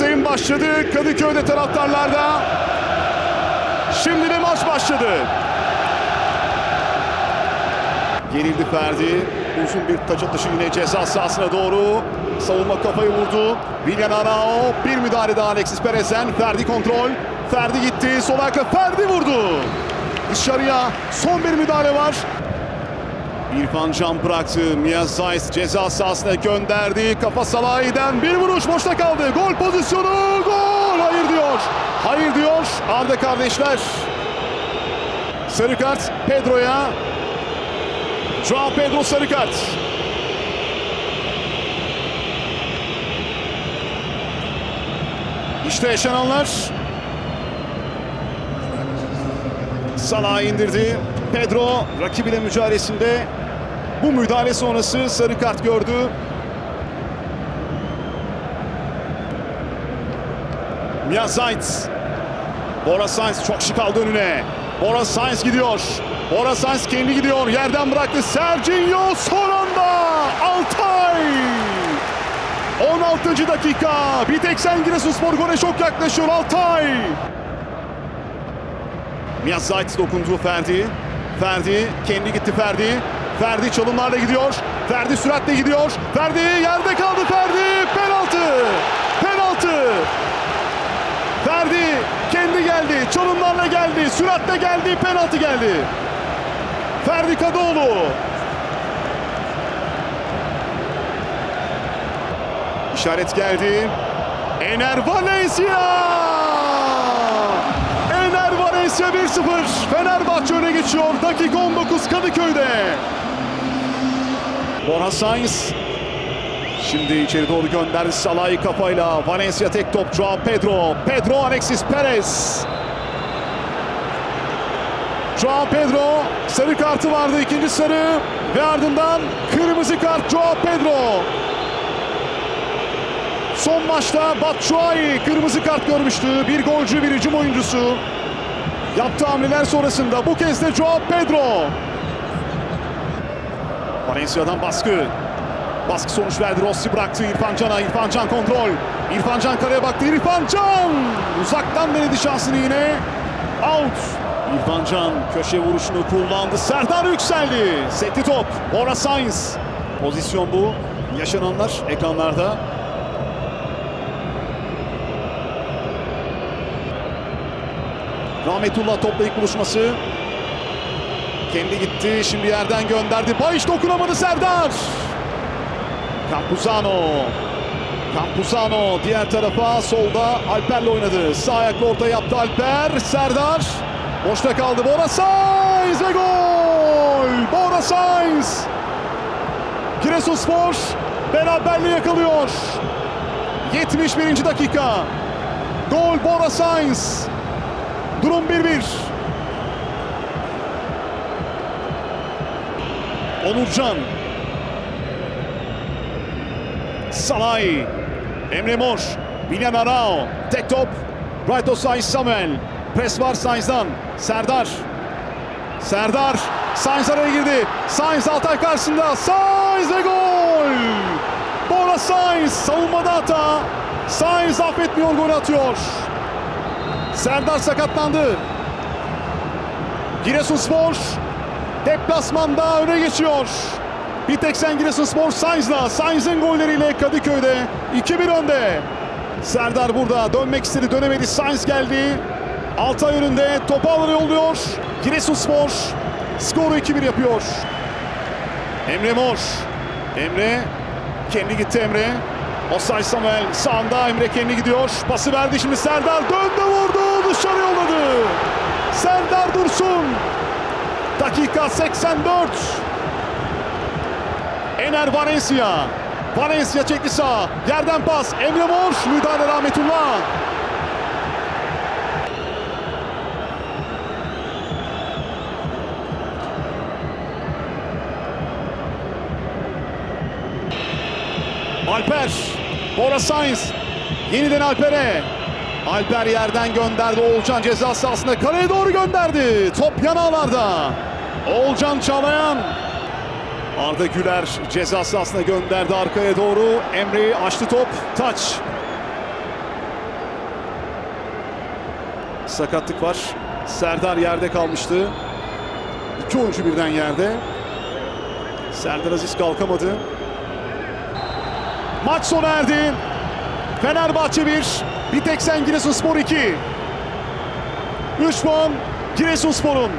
başladı Kadıköy'de taraftarlarda. Şimdi de maç başladı. Gerildi Ferdi. Uzun bir taç atışı yine ceza sahasına doğru. Savunma kafayı vurdu. Willian Arao. Bir müdahale daha Alexis Perez'den. Ferdi kontrol. Ferdi gitti. Sol ayakla Ferdi vurdu. Dışarıya son bir müdahale var. İrfan Can bıraktı. Mia Zayt ceza sahasına gönderdi. Kafa Salahi'den bir vuruş boşta kaldı. Gol pozisyonu. Gol. Hayır diyor. Hayır diyor. Arda kardeşler. Sarı kart Pedro'ya. Joao Pedro sarı kart. İşte yaşananlar. Salah indirdi. Pedro rakibiyle mücadelesinde bu müdahale sonrası sarı kart gördü. Mia Sainz. Bora Sainz çok şık aldı önüne. Bora Sainz gidiyor. Bora Sainz kendi gidiyor. Yerden bıraktı. Serginho son anda. Altay. 16. dakika. Bir tek sen Giresunspor gole çok yaklaşıyor Altay. Mia Zayt dokundu Ferdi. Ferdi kendi gitti Ferdi. Ferdi çalımlarla gidiyor. Ferdi süratle gidiyor. Ferdi yerde kaldı Ferdi. Penaltı. Penaltı. Ferdi kendi geldi. Çalımlarla geldi. Süratle geldi. Penaltı geldi. Ferdi Kadıoğlu. İşaret geldi. Ener Valencia. Ener Valencia 1-0. Fenerbahçe öne geçiyor. Dakika 19 Kadıköy'de. Bora Sainz. Şimdi içeri doğru gönderdi Salah'ı kafayla. Valencia tek top. Joao Pedro. Pedro Alexis Perez. Joao Pedro sarı kartı vardı ikinci sarı ve ardından kırmızı kart Joao Pedro. Son maçta Batshuayi kırmızı kart görmüştü. Bir golcü bir hücum oyuncusu. Yaptığı hamleler sonrasında bu kez de Joao Pedro. Valencia'dan baskı. Baskı sonuç verdi. Rossi bıraktı İrfan Can'a. İrfan Can kontrol. İrfan Can kaleye baktı. İrfan Can! Uzaktan denedi şansını yine. Out. İrfan Can köşe vuruşunu kullandı. Serdar yükseldi. Sekti top. Bora Sainz. Pozisyon bu. Yaşananlar ekranlarda. Rahmetullah topla ilk buluşması. Kendi gitti. Şimdi yerden gönderdi. Bayiş dokunamadı Serdar. Campuzano. Campuzano diğer tarafa solda Alper'le oynadı. Sağ ayakla orta yaptı Alper. Serdar. Boşta kaldı. Bora Sainz ve gol. Bora Sainz. Giresunspor beraberliği yakalıyor. 71. dakika. Gol Bora Sainz. Durum 1-1. Onurcan. Salay. Emre Mor. William Arao. Tek top. Right offside Samuel. Pres var Sainz'dan. Serdar. Serdar. Sainz araya girdi. Sainz Altay karşısında. Sainz ve gol. Bora Sainz savunmada hata. Sainz affetmiyor gol atıyor. Serdar sakatlandı. Giresunspor deplasmanda öne geçiyor. Bir tek sen Giresunspor Sainz'la. Sainz'in golleriyle Kadıköy'de 2-1 önde. Serdar burada dönmek istedi dönemedi. Sainz geldi. Altay önünde topu alır yolluyor. Giresunspor skoru 2-1 yapıyor. Emre Mor. Emre kendi gitti Emre. Osay Samuel sağında Emre kendi gidiyor. Pası verdi şimdi Serdar döndü vurdu dışarı yolladı. Dakika 84. Ener Valencia. Valencia çekti sağ. Yerden pas. Emre Mor. Müdahale Rahmetullah. Alper. Bora Sainz. Yeniden Alper'e. Alper yerden gönderdi. Oğulcan ceza sahasında kaleye doğru gönderdi. Top yan ağlarda. Oğulcan Çağlayan. Arda Güler ceza sahasına gönderdi arkaya doğru. Emre'yi açtı top. Taç. sakatlık var. Serdar yerde kalmıştı. İki oyuncu birden yerde. Serdar Aziz kalkamadı. Maç sona erdi. Fenerbahçe 1, Biteksen Giresunspor 2. 3 puan Giresunspor'un.